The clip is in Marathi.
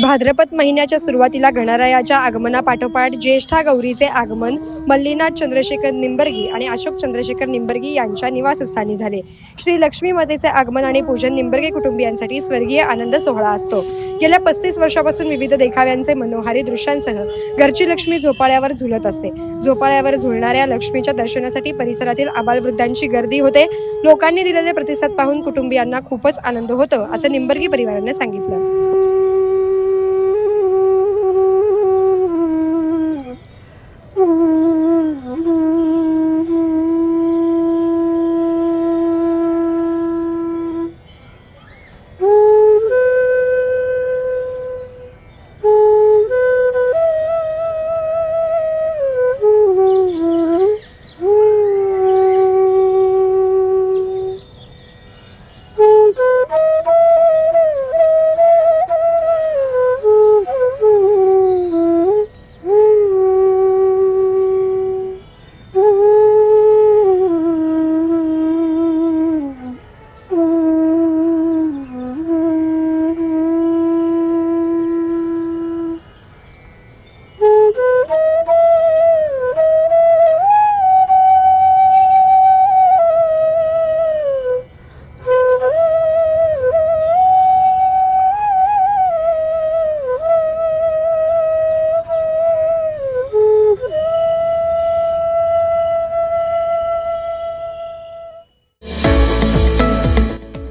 भाद्रपद महिन्याच्या सुरुवातीला गणरायाच्या आगमनापाठोपाठ ज्येष्ठा गौरीचे आगमन मल्लीनाथ चंद्रशेखर निंबर्गी आणि अशोक चंद्रशेखर निंबर्गी यांच्या निवासस्थानी झाले. श्री लक्ष्मी मातेचे आगमन आणि पूजन निंबर्गे कुटुंबियांसाठी स्वर्गीय आनंद सोहळा असतो. गेल्या पस्तीस वर्षापासून विविध देखाव्यांचे मनोहारी दृश्यांसह घरची लक्ष्मी झोपाळ्यावर झुलत असते. झोपाळ्यावर झुलणाऱ्या लक्ष्मीच्या दर्शनासाठी परिसरातील आबालवृद्धांची गर्दी होते. लोकांनी दिलेले प्रतिसाद पाहून कुटुंबियांना खूपच आनंद होतो असं निंबर्गी परिवाराने सांगितलं.